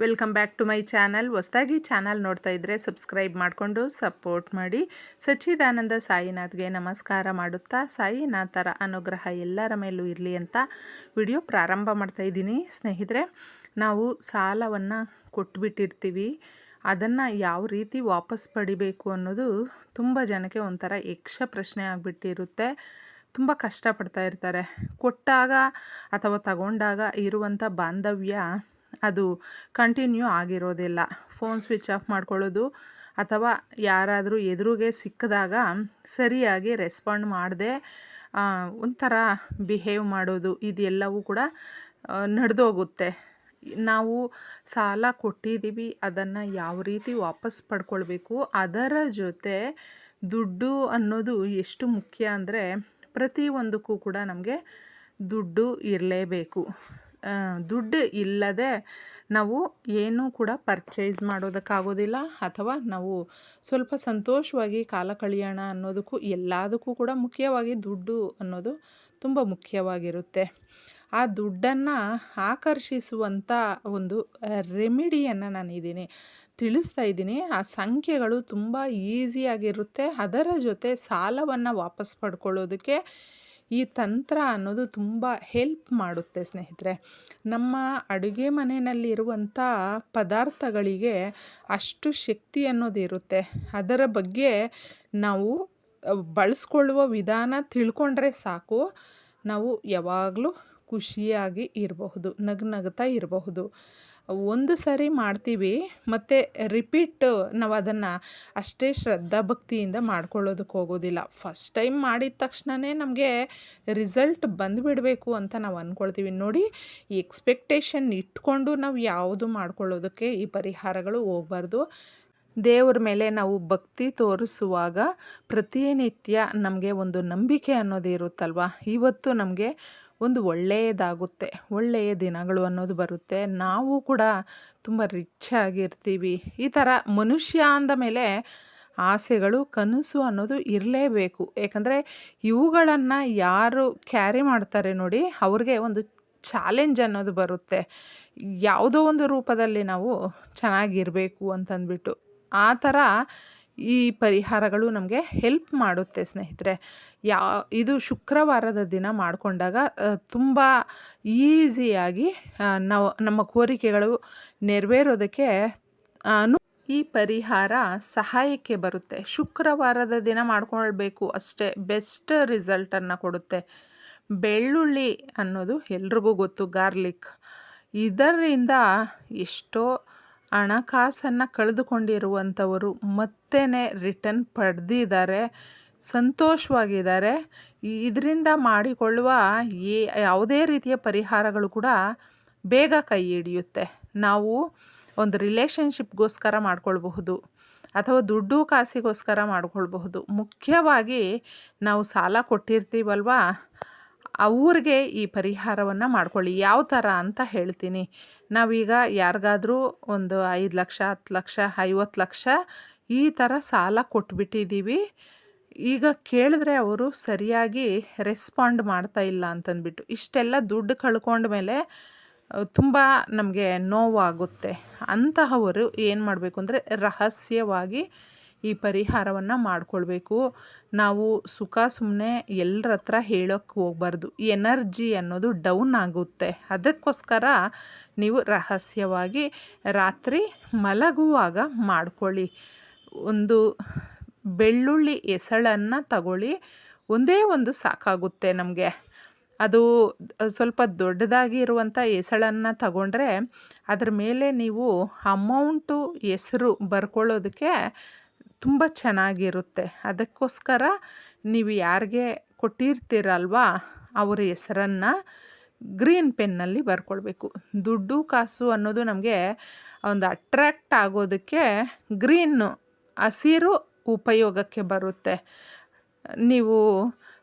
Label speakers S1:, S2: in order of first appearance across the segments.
S1: Welcome back to my channel. ಹೊಸದಾಗಿ channel ನೋಡ್ತಾ ಇದ್ದರೆ ಸಬ್ಸ್ಕ್ರೈಬ್ ಮಾಡಿಕೊಂಡು ಸಪೋರ್ಟ್ ಮಾಡಿ. ಸಚ್ಚಿದಾನಂದ ಸಾಯಿನಾಥ್ಗೆ ನಮಸ್ಕಾರ ಮಾಡುತ್ತಾ, ಸಾಯಿನಾಥರ ಅನುಗ್ರಹ ಎಲ್ಲರ ಮೇಲೂ ಇರಲಿ ಅಂತ ವಿಡಿಯೋ ಪ್ರಾರಂಭ ಮಾಡ್ತಾ ಇದ್ದೀನಿ. ಸ್ನೇಹಿತರೆ, ನಾವು ಸಾಲವನ್ನು ಕೊಟ್ಬಿಟ್ಟಿರ್ತೀವಿ. ಅದನ್ನು ಯಾವ ರೀತಿ ವಾಪಸ್ ಪಡಿಬೇಕು ಅನ್ನೋದು ತುಂಬ ಜನಕ್ಕೆ ಒಂಥರ ಯಕ್ಷ ಪ್ರಶ್ನೆ ಆಗಿಬಿಟ್ಟಿರುತ್ತೆ. ತುಂಬ ಕಷ್ಟಪಡ್ತಾ ಇರ್ತಾರೆ. ಕೊಟ್ಟಾಗ ಅಥವಾ ತಗೊಂಡಾಗ ಇರುವಂಥ ಬಾಂಧವ್ಯ ಅದು ಕಂಟಿನ್ಯೂ ಆಗಿರೋದಿಲ್ಲ. ಫೋನ್ ಸ್ವಿಚ್ ಆಫ್ ಮಾಡ್ಕೊಳ್ಳೋದು ಅಥವಾ ಯಾರಾದರೂ ಎದುರುಗೆ ಸಿಕ್ಕಿದಾಗ ಸರಿಯಾಗಿ ರೆಸ್ಪಾಂಡ್ ಮಾಡದೆ ಒಂಥರ ಬಿಹೇವ್ ಮಾಡೋದು ಇದೆಲ್ಲವೂ ಕೂಡ ನಡೆದೋಗುತ್ತೆ. ನಾವು ಸಾಲ ಕೊಟ್ಟಿದ್ದೀವಿ, ಅದನ್ನು ಯಾವ ರೀತಿ ವಾಪಸ್ ಪಡ್ಕೊಳ್ಬೇಕು, ಅದರ ಜೊತೆ ದುಡ್ಡು ಅನ್ನೋದು ಎಷ್ಟು ಮುಖ್ಯ ಅಂದರೆ ಪ್ರತಿಯೊಂದಕ್ಕೂ ಕೂಡ ನಮಗೆ ದುಡ್ಡು ಇರಲೇಬೇಕು. ದುಡ್ಡು ಇಲ್ಲದೆ ನಾವು ಏನೂ ಕೂಡ ಪರ್ಚೇಸ್ ಮಾಡೋದಕ್ಕಾಗೋದಿಲ್ಲ ಅಥವಾ ನಾವು ಸ್ವಲ್ಪ ಸಂತೋಷವಾಗಿ ಕಾಲ ಕಳೆಯೋಣ ಅನ್ನೋದಕ್ಕೂ ಎಲ್ಲದಕ್ಕೂ ಕೂಡ ಮುಖ್ಯವಾಗಿ ದುಡ್ಡು ಅನ್ನೋದು ತುಂಬ ಮುಖ್ಯವಾಗಿರುತ್ತೆ. ಆ ದುಡ್ಡನ್ನು ಆಕರ್ಷಿಸುವಂಥ ಒಂದು ರೆಮಿಡಿಯನ್ನು ನಾನಿದ್ದೀನಿ ತಿಳಿಸ್ತಾ ಇದ್ದೀನಿ. ಆ ಸಂಖ್ಯೆಗಳು ತುಂಬ ಈಸಿಯಾಗಿರುತ್ತೆ ಅದರ ಜೊತೆ ಸಾಲವನ್ನು ವಾಪಸ್ ಪಡ್ಕೊಳ್ಳೋದಕ್ಕೆ ಈ ತಂತ್ರ ಅನ್ನೋದು ತುಂಬ ಹೆಲ್ಪ್ ಮಾಡುತ್ತೆ ಸ್ನೇಹಿತರೆ. ನಮ್ಮ ಅಡುಗೆ ಮನೆಯಲ್ಲಿರುವಂಥ ಪದಾರ್ಥಗಳಿಗೆ ಅಷ್ಟು ಶಕ್ತಿ ಅನ್ನೋದು ಇರುತ್ತೆ. ಅದರ ಬಗ್ಗೆ ನಾವು ಬಳಸ್ಕೊಳ್ಳುವ ವಿಧಾನ ತಿಳ್ಕೊಂಡ್ರೆ ಸಾಕು. ನಾವು ಯಾವಾಗಲೂ ಖುಷಿಯಾಗಿ ಇರಬಹುದು, ನಗು ನಗ್ತಾ ಇರಬಹುದು. ಒಂದು ಸಾರಿ ಮಾಡ್ತೀವಿ, ಮತ್ತು ರಿಪೀಟ್ ನಾವು ಅದನ್ನು ಅಷ್ಟೇ ಶ್ರದ್ಧಾ ಭಕ್ತಿಯಿಂದ ಮಾಡ್ಕೊಳ್ಳೋದಕ್ಕೆ ಹೋಗೋದಿಲ್ಲ. ಫಸ್ಟ್ ಟೈಮ್ ಮಾಡಿದ ತಕ್ಷಣವೇ ನಮಗೆ ರಿಸಲ್ಟ್ ಬಂದುಬಿಡಬೇಕು ಅಂತ ನಾವು ಅಂದ್ಕೊಳ್ತೀವಿ ನೋಡಿ ಈ ಎಕ್ಸ್ಪೆಕ್ಟೇಷನ್ ಇಟ್ಕೊಂಡು ನಾವು ಯಾವುದು ಮಾಡ್ಕೊಳ್ಳೋದಕ್ಕೆ ಈ ಪರಿಹಾರಗಳು ಹೋಗಬಾರ್ದು. ದೇವ್ರ ಮೇಲೆ ನಾವು ಭಕ್ತಿ ತೋರಿಸುವಾಗ ಪ್ರತಿನಿತ್ಯ ನಮಗೆ ಒಂದು ನಂಬಿಕೆ ಅನ್ನೋದು ಇರುತ್ತಲ್ವ? ಇವತ್ತು ನಮಗೆ ಒಂದು ಒಳ್ಳೆಯದಾಗುತ್ತೆ ಒಳ್ಳೆಯ ದಿನಗಳು ಅನ್ನೋದು ಬರುತ್ತೆ. ನಾವು ಕೂಡ ತುಂಬ ರಿಚ್ ಆಗಿರ್ತೀವಿ. ಈ ಥರ ಮನುಷ್ಯ ಅಂದ ಮೇಲೆ ಆಸೆಗಳು, ಕನಸು ಅನ್ನೋದು ಇರಲೇಬೇಕು. ಏಕೆಂದರೆ ಇವುಗಳನ್ನು ಯಾರು ಕ್ಯಾರಿ ಮಾಡ್ತಾರೆ ನೋಡಿ, ಅವ್ರಿಗೆ ಒಂದು ಚಾಲೆಂಜ್ ಅನ್ನೋದು ಬರುತ್ತೆ. ಯಾವುದೋ ಒಂದು ರೂಪದಲ್ಲಿ ನಾವು ಚೆನ್ನಾಗಿರಬೇಕು ಅಂತಂದ್ಬಿಟ್ಟು. ಆ ಥರ ಈ ಪರಿಹಾರಗಳು ನಮಗೆ ಹೆಲ್ಪ್ ಮಾಡುತ್ತೆ ಸ್ನೇಹಿತರೆ. ಯಾ, ಇದು ಶುಕ್ರವಾರದ ದಿನ ಮಾಡಿಕೊಂಡಾಗ ತುಂಬ ಈಸಿಯಾಗಿ ನಾವು, ನಮ್ಮ ಕೋರಿಕೆಗಳು ನೆರವೇರೋದಕ್ಕೆ ಅನು ಈ ಪರಿಹಾರ ಸಹಾಯಕ್ಕೆ ಬರುತ್ತೆ. ಶುಕ್ರವಾರದ ದಿನ ಮಾಡ್ಕೊಳ್ಬೇಕು ಅಷ್ಟೇ ಬೆಸ್ಟ್ ರಿಸಲ್ಟನ್ನು ಕೊಡುತ್ತೆ. ಬೆಳ್ಳುಳ್ಳಿ ಅನ್ನೋದು ಎಲ್ರಿಗೂ ಗೊತ್ತು ಗಾರ್ಲಿಕ್ ಇದರಿಂದ ಎಷ್ಟೋ ಹಣಕಾಸನ್ನು ಕಳೆದುಕೊಂಡಿರುವಂಥವರು ಮತ್ತೆ ರಿಟರ್ನ್ ಪಡೆದಿದ್ದಾರೆ, ಸಂತೋಷವಾಗಿದ್ದಾರೆ. ಇದರಿಂದ ಮಾಡಿಕೊಳ್ಳುವ ಯಾವುದೇ ರೀತಿಯ ಪರಿಹಾರಗಳು ಕೂಡ ಬೇಗ ಕೈ ಹಿಡಿಯುತ್ತೆ. ನಾವು ಒಂದು ರಿಲೇಷನ್ಶಿಪ್ಗೋಸ್ಕರ ಮಾಡ್ಕೊಳ್ಬಹುದು ಅಥವಾ ದುಡ್ಡು ಕಾಸಿಗೋಸ್ಕರ ಮಾಡ್ಕೊಳ್ಬಹುದು. ಮುಖ್ಯವಾಗಿ ನಾವು ಸಾಲ ಕೊಟ್ಟಿರ್ತೀವಲ್ವ? ಅವ್ರಿಗೆ ಈ ಪರಿಹಾರವನ್ನು ಮಾಡ್ಕೊಳ್ಳಿ. ಯಾವ ಥರ ಅಂತ ಹೇಳ್ತೀನಿ. ನಾವೀಗ ಯಾರಿಗಾದರೂ ಒಂದು ಐದು ಲಕ್ಷ, ಹತ್ತು ಲಕ್ಷ, ಐವತ್ತು ಲಕ್ಷ ಈ ಥರ ಸಾಲ ಕೊಟ್ಬಿಟ್ಟಿದ್ದೀವಿ ಈಗ ಕೇಳಿದ್ರೆ ಅವರು ಸರಿಯಾಗಿ ರೆಸ್ಪಾಂಡ್ ಮಾಡ್ತಾ ಇಲ್ಲ ಅಂತಂದ್ಬಿಟ್ಟು. ಇಷ್ಟೆಲ್ಲ ದುಡ್ಡು ಕಳ್ಕೊಂಡ ಮೇಲೆ ತುಂಬ ನಮಗೆ ನೋವಾಗುತ್ತೆ. ಅಂತಹವರು ಏನು ಮಾಡಬೇಕು ಅಂದರೆ ರಹಸ್ಯವಾಗಿ ಈ ಪರಿಹಾರವನ್ನು ಮಾಡಿಕೊಳ್ಬೇಕು. ನಾವು ಸುಖ ಸುಮ್ಮನೆ ಎಲ್ಲರ ಹತ್ರ ಹೇಳೋಕ್ಕೆ ಹೋಗ್ಬಾರ್ದು. ಎನರ್ಜಿ ಅನ್ನೋದು ಡೌನ್ ಆಗುತ್ತೆ. ಅದಕ್ಕೋಸ್ಕರ ನೀವು ರಹಸ್ಯವಾಗಿ ರಾತ್ರಿ ಮಲಗುವಾಗ ಮಾಡಿಕೊಳ್ಳಿ. ಒಂದು ಬೆಳ್ಳುಳ್ಳಿ ಎಸಳನ್ನು ತಗೊಳ್ಳಿ. ಒಂದೇ ಒಂದು ಸಾಕಾಗುತ್ತೆ ನಮಗೆ. ಅದು ಸ್ವಲ್ಪ ದೊಡ್ಡದಾಗಿ ಇರುವಂಥ ಹೆಸಳನ್ನು ತಗೊಂಡ್ರೆ ಅದರ ಮೇಲೆ ನೀವು ಅಮೌಂಟು ಹೆಸರು ಬರ್ಕೊಳ್ಳೋದಕ್ಕೆ ತುಂಬ ಚೆನ್ನಾಗಿರುತ್ತೆ. ಅದಕ್ಕೋಸ್ಕರ ನೀವು ಯಾರಿಗೆ ಕೊಟ್ಟಿರ್ತೀರಲ್ವಾ ಅವರ ಹೆಸರನ್ನು ಗ್ರೀನ್ ಪೆನ್ನಲ್ಲಿ ಬರ್ಕೊಳ್ಬೇಕು. ದುಡ್ಡು ಕಾಸು ಅನ್ನೋದು ನಮಗೆ ಒಂದು ಅಟ್ರ್ಯಾಕ್ಟ್ ಆಗೋದಕ್ಕೆ ಗ್ರೀನು ಹಸಿರು ಉಪಯೋಗಕ್ಕೆ ಬರುತ್ತೆ. ನೀವು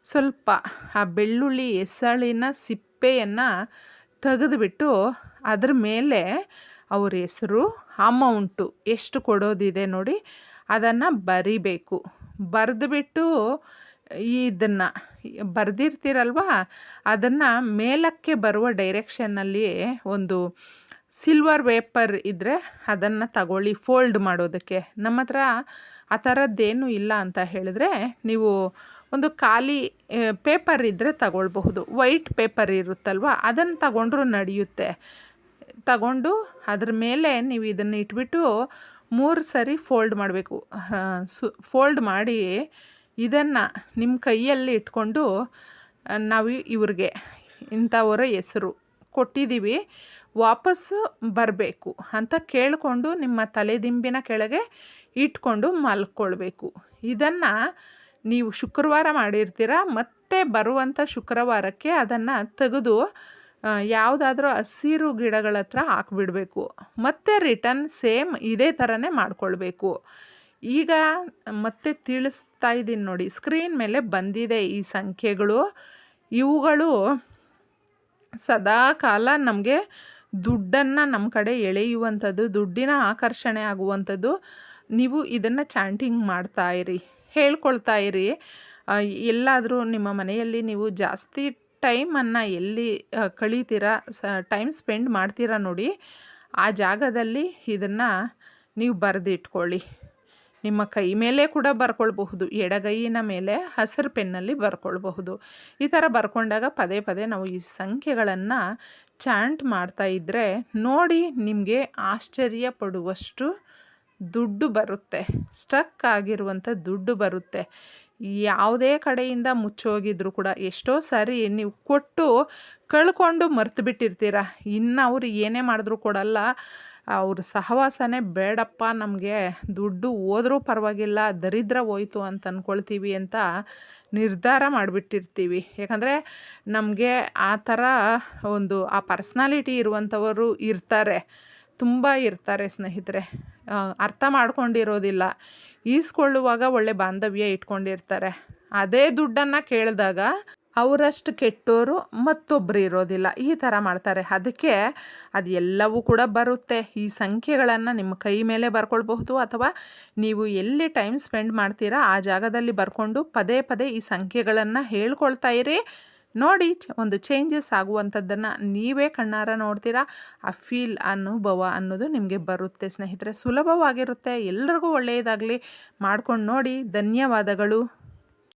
S1: ಸ್ವಲ್ಪ ಆ ಬೆಳ್ಳುಳ್ಳಿ ಎಸಳಿನ ಸಿಪ್ಪೆಯನ್ನು ತೆಗೆದುಬಿಟ್ಟು ಅದರ ಮೇಲೆ ಅವ್ರ ಹೆಸರು, ಅಮೌಂಟು ಎಷ್ಟು ಕೊಡೋದಿದೆ ನೋಡಿ ಅದನ್ನು ಬರಿಬೇಕು. ಬರೆದ್ಬಿಟ್ಟು ಇದನ್ನು ಬರೆದಿರ್ತೀರಲ್ವ? ಅದನ್ನು ಮೇಲಕ್ಕೆ ಬರುವ ಡೈರೆಕ್ಷನ್ನಲ್ಲಿ ಒಂದು ಸಿಲ್ವರ್ ಪೇಪರ್ ಇದ್ದರೆ ಅದನ್ನು ತಗೊಳ್ಳಿ, ಫೋಲ್ಡ್ ಮಾಡೋದಕ್ಕೆ. ನಮ್ಮ ಹತ್ರ ಆ ಥರದ್ದೇನು ಇಲ್ಲ ಅಂತ ಹೇಳಿದ್ರೆ ನೀವು ಒಂದು ಖಾಲಿ ಪೇಪರ್ ಇದ್ದರೆ ತಗೊಳ್ಬಹುದು. ವೈಟ್ ಪೇಪರ್ ಇರುತ್ತಲ್ವ? ಅದನ್ನು ತಗೊಂಡ್ರೂ ನಡೆಯುತ್ತೆ. ತಗೊಂಡು ಅದ್ರ ಮೇಲೆ ನೀವು ಇದನ್ನು ಇಟ್ಬಿಟ್ಟು ಮೂರು ಸರಿ ಫೋಲ್ಡ್ ಮಾಡಬೇಕು. ಸು, ಫೋಲ್ಡ್ ಮಾಡಿ ಇದನ್ನು ನಿಮ್ಮ ಕೈಯಲ್ಲಿ ಇಟ್ಕೊಂಡು ನಾವು ಇವ್ರಿಗೆ ಇಂಥವರ ಹೆಸರು ಕೊಟ್ಟಿದ್ದೀವಿ ವಾಪಸ್ಸು ಬರಬೇಕು ಅಂತ ಕೇಳಿಕೊಂಡು ನಿಮ್ಮ ತಲೆದಿಂಬಿನ ಕೆಳಗೆ ಇಟ್ಕೊಂಡು ಮಲ್ಕೊಳ್ಬೇಕು. ಇದನ್ನು ನೀವು ಶುಕ್ರವಾರ ಮಾಡಿರ್ತೀರ, ಮತ್ತೆ ಬರುವಂಥ ಶುಕ್ರವಾರಕ್ಕೆ ಅದನ್ನು ತೆಗೆದು ಯಾವುದಾದ್ರೂ ಹಸಿರು ಗಿಡಗಳ ಹತ್ರ ಹಾಕ್ಬಿಡಬೇಕು. ಮತ್ತೆ ರಿಟರ್ನ್ ಸೇಮ್ ಇದೇ ಥರನೇ ಮಾಡ್ಕೊಳ್ಬೇಕು. ಈಗ ಮತ್ತೆ ತಿಳಿಸ್ತಾ ಇದ್ದೀನಿ ನೋಡಿ ಸ್ಕ್ರೀನ್ ಮೇಲೆ ಬಂದಿದೆ ಈ ಸಂಖ್ಯೆಗಳು. ಇವುಗಳು ಸದಾ ಕಾಲ ನಮಗೆ ದುಡ್ಡನ್ನು ನಮ್ಮ ಕಡೆ ಎಳೆಯುವಂಥದ್ದು, ದುಡ್ಡಿನ ಆಕರ್ಷಣೆ ಆಗುವಂಥದ್ದು. ನೀವು ಇದನ್ನು ಚಾಂಟಿಂಗ್ ಮಾಡ್ತಾ ಇರಿ, ಹೇಳ್ಕೊಳ್ತಾ ಇರಿ. ಎಲ್ಲಾದರೂ ನಿಮ್ಮ ಮನೆಯಲ್ಲಿ ನೀವು ಜಾಸ್ತಿ ಟೈಮನ್ನು ಎಲ್ಲಿ ಕಳೀತೀರಾ, ಸ, ಟೈಮ್ ಸ್ಪೆಂಡ್ ಮಾಡ್ತೀರಾ ನೋಡಿ, ಆ ಜಾಗದಲ್ಲಿ ಇದನ್ನು ನೀವು ಬರೆದಿಟ್ಕೊಳ್ಳಿ. ನಿಮ್ಮ ಕೈ ಮೇಲೆ ಕೂಡ ಬರ್ಕೊಳ್ಬಹುದು, ಎಡಗೈಯಿನ ಮೇಲೆ ಹಸಿರು ಪೆನ್ನಲ್ಲಿ ಬರ್ಕೊಳ್ಬಹುದು. ಈ ಥರ ಬರ್ಕೊಂಡಾಗ ಪದೇ ಪದೇ ನಾವು ಈ ಸಂಖ್ಯೆಗಳನ್ನು ಚಾಂಟ್ ಮಾಡ್ತಾ ಇದ್ದರೆ ನೋಡಿ ನಿಮಗೆ ಆಶ್ಚರ್ಯ ಪಡುವಷ್ಟು ದುಡ್ಡು ಬರುತ್ತೆ, ಸ್ಟಕ್ ಆಗಿರುವಂಥ ದುಡ್ಡು ಬರುತ್ತೆ. ಯಾವುದೇ ಕಡೆಯಿಂದ ಮುಚ್ಚೋಗಿದ್ರು ಕೂಡ ಎಷ್ಟೋ ಸಾರಿ ನೀವು ಕೊಟ್ಟು ಕಳ್ಕೊಂಡು ಮರ್ತು ಬಿಟ್ಟಿರ್ತೀರ. ಇನ್ನು ಅವ್ರು ಏನೇ ಮಾಡಿದ್ರು ಕೊಡಲ್ಲ. ಅವ್ರ ಸಹವಾಸನೇ ಬೇಡಪ್ಪ, ನಮಗೆ ದುಡ್ಡು ಹೋದರೂ ಪರವಾಗಿಲ್ಲ, ದರಿದ್ರ ಹೋಯ್ತು ಅಂತ ಅಂದ್ಕೊಳ್ತೀವಿ ಅಂತ ನಿರ್ಧಾರ ಮಾಡಿಬಿಟ್ಟಿರ್ತೀವಿ. ಯಾಕಂದರೆ ನಮಗೆ ಆ ಥರ ಒಂದು, ಆ ಪರ್ಸ್ನಾಲಿಟಿ ಇರುವಂಥವರು ಇರ್ತಾರೆ. ತುಂಬ ಇರ್ತಾರೆ ಸ್ನೇಹಿತರೆ. ಅರ್ಥ ಮಾಡ್ಕೊಂಡಿರೋದಿಲ್ಲ. ಈಸ್ಕೊಳ್ಳುವಾಗ ಒಳ್ಳೆ ಬಾಂಧವ್ಯ ಇಟ್ಕೊಂಡಿರ್ತಾರೆ. ಅದೇ ದುಡ್ಡನ್ನು ಕೇಳಿದಾಗ ಅವರಷ್ಟು ಕೆಟ್ಟೋರು ಮತ್ತೊಬ್ಬರು ಇರೋದಿಲ್ಲ. ಈ ಥರ ಮಾಡ್ತಾರೆ. ಅದಕ್ಕೆ ಅದು ಎಲ್ಲವೂ ಕೂಡ ಬರುತ್ತೆ. ಈ ಸಂಖ್ಯೆಗಳನ್ನು ನಿಮ್ಮ ಕೈ ಮೇಲೆ ಬರ್ಕೊಳ್ಬಹುದು ಅಥವಾ ನೀವು ಎಲ್ಲಿ ಟೈಮ್ ಸ್ಪೆಂಡ್ ಮಾಡ್ತೀರಾ ಆ ಜಾಗದಲ್ಲಿ ಬರ್ಕೊಂಡು ಪದೇ ಪದೇ ಈ ಸಂಖ್ಯೆಗಳನ್ನು ಹೇಳ್ಕೊಳ್ತಾ ಇರಿ. ನೋಡಿ ಒಂದು ಚೇಂಜಸ್ ಆಗುವಂಥದ್ದನ್ನು ನೀವೇ ಕಣ್ಣಾರ ನೋಡ್ತೀರಾ? ಆ ಫೀಲ್ ಅನುಭವ ಅನ್ನೋದು ನಿಮಗೆ ಬರುತ್ತೆ ಸ್ನೇಹಿತರೆ. ಸುಲಭವಾಗಿರುತ್ತೆ. ಎಲ್ರಿಗೂ ಒಳ್ಳೆಯದಾಗಲಿ. ಮಾಡ್ಕೊಂಡು ನೋಡಿ. ಧನ್ಯವಾದಗಳು.